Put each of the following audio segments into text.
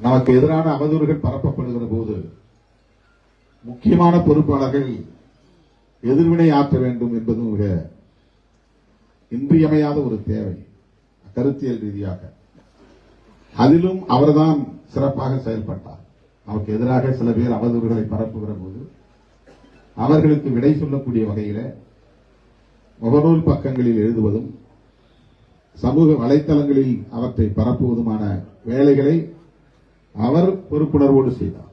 நமக்கு எதிரான அவதூறுகள் பரப்பப்படுகிற போது முக்கியமான பொறுப்பாளர்கள் எதிர்வினை ஆற்ற வேண்டும் என்பதும் மிக இன்றியமையாத ஒரு தேவை கருத்தியல் ரீதியாக. அதிலும் அவர்தான் சிறப்பாக செயல்பட்டார். நமக்கு எதிராக சில பேர் அவதூறுகளை பரப்புகிற போது அவர்களுக்கு விடை சொல்லக்கூடிய வகையில முகநூல் பக்கங்களில் எழுதுவதும் சமூக வலைத்தளங்களில் அவற்றை பரப்புவதுமான வேலைகளை அவர் பொறுப்புணர்வோடு செய்தார்.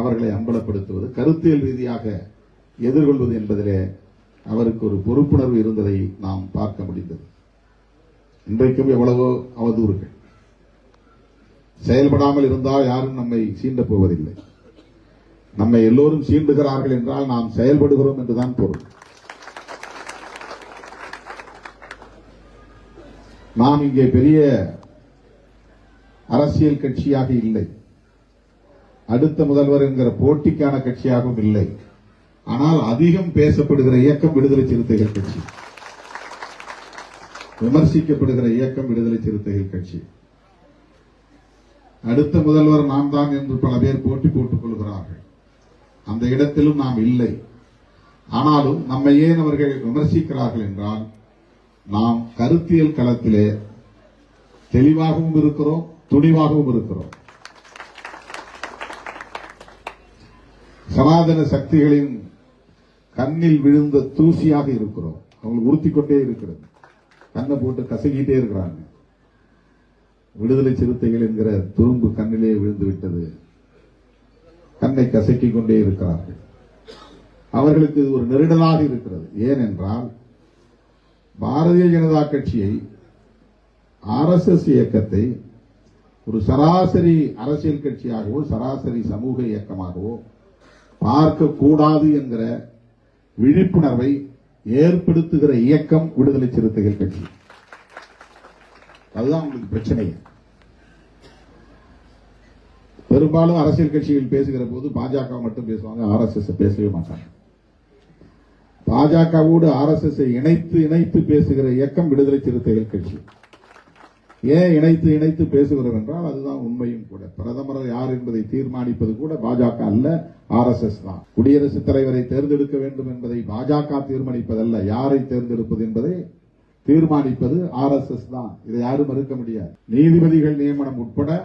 அவர்களை அம்பலப்படுத்துவது கருத்தியல் ரீதியாக எதிர்கொள்வது என்பதிலே அவருக்கு ஒரு பொறுப்புணர்வு இருந்ததை நாம் பார்க்க முடிந்தது. இன்றைக்கும் எவ்வளவோ அவதூறுகள். செயல்படாமல் இருந்தால் யாரும் நம்மை சீண்ட போவதில்லை. நம்மை எல்லோரும் சீண்டுகிறார்கள் என்றால் நாம் செயல்படுகிறோம் என்றுதான் பொருள். நாம் இங்கே பெரிய அரசியல் கட்சியாக இல்லை. அடுத்த முதல்வர் என்கிற போட்டிக்கான கட்சியாகவும் இல்லை. ஆனால் அதிகம் பேசப்படுகிற இயக்கம் விடுதலை சிறுத்தைகள் கட்சி. விமர்சிக்கப்படுகிற இயக்கம் விடுதலை சிறுத்தைகள் கட்சி. அடுத்த முதல்வர் நாம் தான் என்று பல பேர் போட்டி போட்டுக் கொள்கிறார்கள். அந்த இடத்திலும் நாம் இல்லை. ஆனாலும் நம்மை ஏன் அவர்கள் விமர்சிக்கிறார்கள் என்றால் நாம் கருத்தியல் களத்திலே தெளிவாகவும் இருக்கிறோம் துணிவாகவும் இருக்கிறோம். சனாதன சக்திகளின் கண்ணில் விழுந்த தூசியாக இருக்கிறோம். அவங்களுக்கு உறுத்திக் கொண்டே இருக்கிறது. கண்ணை போட்டு கசக்கிட்டே இருக்கிறாங்க. விடுதலை சிறுத்தைகள் என்கிற துரும்பு கண்ணிலே விழுந்து விட்டது. கண்ணை கசக்கிக் கொண்டே இருக்கிறார்கள். அவர்களுக்கு இது ஒரு நெருடலாக இருக்கிறது. ஏனென்றால் பாரதிய ஜனதா கட்சியை ஆர்எஸ்எஸ் இயக்கத்தை ஒரு சராசரி அரசியல் கட்சியாகவோ சராசரி சமூக இயக்கமாகவோ பார்க்க கூடாது என்கிற விழிப்புணர்வை ஏற்படுத்துகிற இயக்கம் விடுதலை சிறுத்தைகள் கட்சி. அதுதான் உங்களுக்கு பிரச்சனை. பெரும்பாலும் அரசியல் கட்சிகள் பேசுகிற போது பாஜக மட்டும் பேசுவாங்க ஆர்எஸ்எஸ் பேசவே மாட்டாங்க. பாஜகவோடு ஆர்எஸ்எஸ் இணைத்து இணைத்து பேசுகிற இயக்கம் விடுதலை சிறுத்தைகள் கட்சி. ஏன் இணைத்து இணைத்து பேசுகிறோம் என்றால் அதுதான் உண்மையும் கூட. பிரதமர் யார் என்பதை தீர்மானிப்பது கூட பாஜக அல்ல ஆர்எஸ்எஸ் தான். குடியரசுத் தலைவரை தேர்ந்தெடுக்க வேண்டும் என்பதை பாஜக தீர்மானிப்பதல்ல யாரை தேர்ந்தெடுப்பது என்பதை தீர்மானிப்பது ஆர்எஸ்எஸ் தான். இதை யாரும் மறுக்க முடியாது. நீதிபதிகள் நியமனம் உட்பட